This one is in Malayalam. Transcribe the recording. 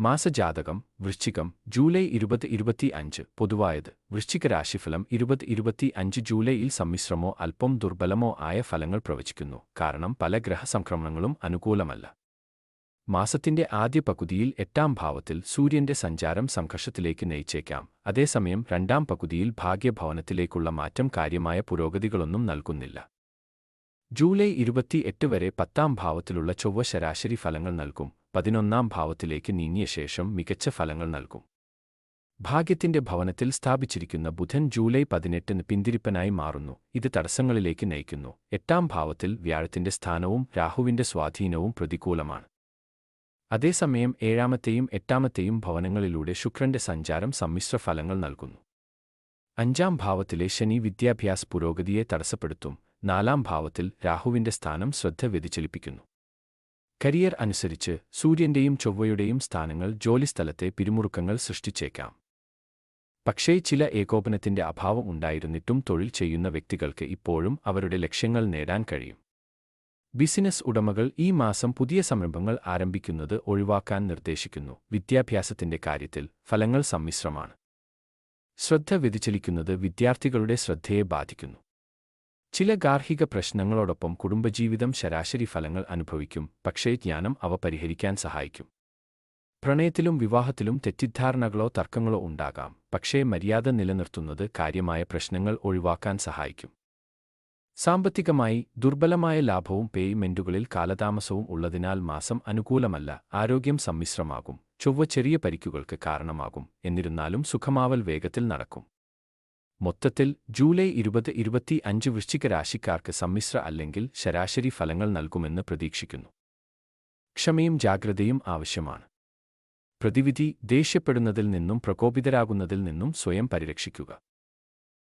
മാസജാതകം വൃശ്ചികം ജൂലൈ ഇരുപത് ഇരുപത്തി അഞ്ച് പൊതുവായത്. വൃശ്ചിക രാശിഫലം ഇരുപത് ഇരുപത്തി അഞ്ച് ജൂലൈയിൽ സമ്മിശ്രമോ അല്പം ദുർബലമോ ആയ ഫലങ്ങൾ പ്രവചിക്കുന്നു. കാരണം പല ഗ്രഹസംക്രമണങ്ങളും അനുകൂലമല്ല. മാസത്തിന്റെ ആദ്യ പകുതിയിൽ എട്ടാം ഭാവത്തിൽ സൂര്യന്റെ സഞ്ചാരം സംഘർഷത്തിലേക്ക് നയിച്ചേക്കാം. അതേസമയം രണ്ടാം പകുതിയിൽ ഭാഗ്യഭവനത്തിലേക്കുള്ള മാറ്റം കാര്യമായ പുരോഗതികളൊന്നും നൽകുന്നില്ല. ജൂലൈ ഇരുപത്തിയെട്ട് വരെ പത്താം ഭാവത്തിലുള്ള ചൊവ്വ ശരാശരി ഫലങ്ങൾ നൽകും. പതിനൊന്നാം ഭാവത്തിലേക്ക് നീങ്ങിയ ശേഷം മികച്ച ഫലങ്ങൾ നൽകും. ഭാഗ്യത്തിന്റെ ഭവനത്തിൽ സ്ഥാപിച്ചിരിക്കുന്ന ബുധൻ ജൂലൈ പതിനെട്ടിന് പിന്തിരിപ്പനായി മാറുന്നു. ഇത് തടസ്സങ്ങളിലേക്ക് നയിക്കുന്നു. എട്ടാം ഭാവത്തിൽ വ്യാഴത്തിന്റെ സ്ഥാനവും രാഹുവിന്റെ സ്വാധീനവും പ്രതികൂലമാണ്. അതേസമയം ഏഴാമത്തെയും എട്ടാമത്തെയും ഭവനങ്ങളിലൂടെ ശുക്രന്റെ സഞ്ചാരം സമ്മിശ്ര ഫലങ്ങൾ നൽകുന്നു. അഞ്ചാം ഭാവത്തിലെ ശനി വിദ്യാഭ്യാസ പുരോഗതിയെ തടസ്സപ്പെടുത്തും. നാലാം ഭാവത്തിൽ രാഹുവിന്റെ സ്ഥാനം ശ്രദ്ധ വ്യതിചലിപ്പിക്കുന്നു. കരിയർ അനുസരിച്ച് സൂര്യന്റെയും ചൊവ്വയുടെയും സ്ഥാനങ്ങൾ ജോലിസ്ഥലത്തെ പിരിമുറുക്കങ്ങൾ സൃഷ്ടിച്ചേക്കാം. പക്ഷേ ചില ഏകോപനത്തിന്റെ അഭാവം ഉണ്ടായിരുന്നിട്ടും തൊഴിൽ ചെയ്യുന്ന വ്യക്തികൾക്ക് ഇപ്പോഴും അവരുടെ ലക്ഷ്യങ്ങൾ നേടാൻ കഴിയും. ബിസിനസ് ഉടമകൾ ഈ മാസം പുതിയ സംരംഭങ്ങൾ ആരംഭിക്കുന്നത് ഒഴിവാക്കാൻ നിർദ്ദേശിക്കുന്നു. വിദ്യാഭ്യാസത്തിന്റെ കാര്യത്തിൽ ഫലങ്ങൾ സമ്മിശ്രമാണ്. ശ്രദ്ധ വ്യതിചലിക്കുന്നത് വിദ്യാർത്ഥികളുടെ ശ്രദ്ധയെ ബാധിക്കുന്നു. ചില ഗാർഹിക പ്രശ്നങ്ങളോടൊപ്പം കുടുംബജീവിതം ശരാശരി ഫലങ്ങൾ അനുഭവിക്കും പക്ഷേ ജ്ഞാനം അവ പരിഹരിക്കാൻ സഹായിക്കും. പ്രണയത്തിലും വിവാഹത്തിലും തെറ്റിദ്ധാരണകളോ തർക്കങ്ങളോ ഉണ്ടാകാം പക്ഷേ മര്യാദ നിലനിർത്തുന്നത് കാര്യമായ പ്രശ്നങ്ങൾ ഒഴിവാക്കാൻ സഹായിക്കും. സാമ്പത്തികമായി ദുർബലമായ ലാഭവും പേയ്മെന്റുകളിൽ കാലതാമസവും ഉള്ളതിനാൽ മാസം അനുകൂലമല്ല ആരോഗ്യം സമ്മിശ്രമാകും ചൊവ്വ ചെറിയ പരിക്കുകൾക്ക് കാരണമാകും എന്നിരുന്നാലും സുഖമാവൽ വേഗത്തിൽ നടക്കും. മൊത്തത്തിൽ ജൂലൈ ഇരുപത് ഇരുപത്തി അഞ്ച് വൃശ്ചിക രാശിക്കാർക്ക് സമ്മിശ്ര അല്ലെങ്കിൽ ശരാശരി ഫലങ്ങൾ നൽകുമെന്ന് പ്രതീക്ഷിക്കുന്നു. ക്ഷമയും ജാഗ്രതയും ആവശ്യമാണ്. പ്രതിവിധി ദേഷ്യപ്പെടുന്നതിൽ നിന്നും പ്രകോപിതരാകുന്നതിൽ നിന്നും സ്വയം പരിരക്ഷിക്കുക.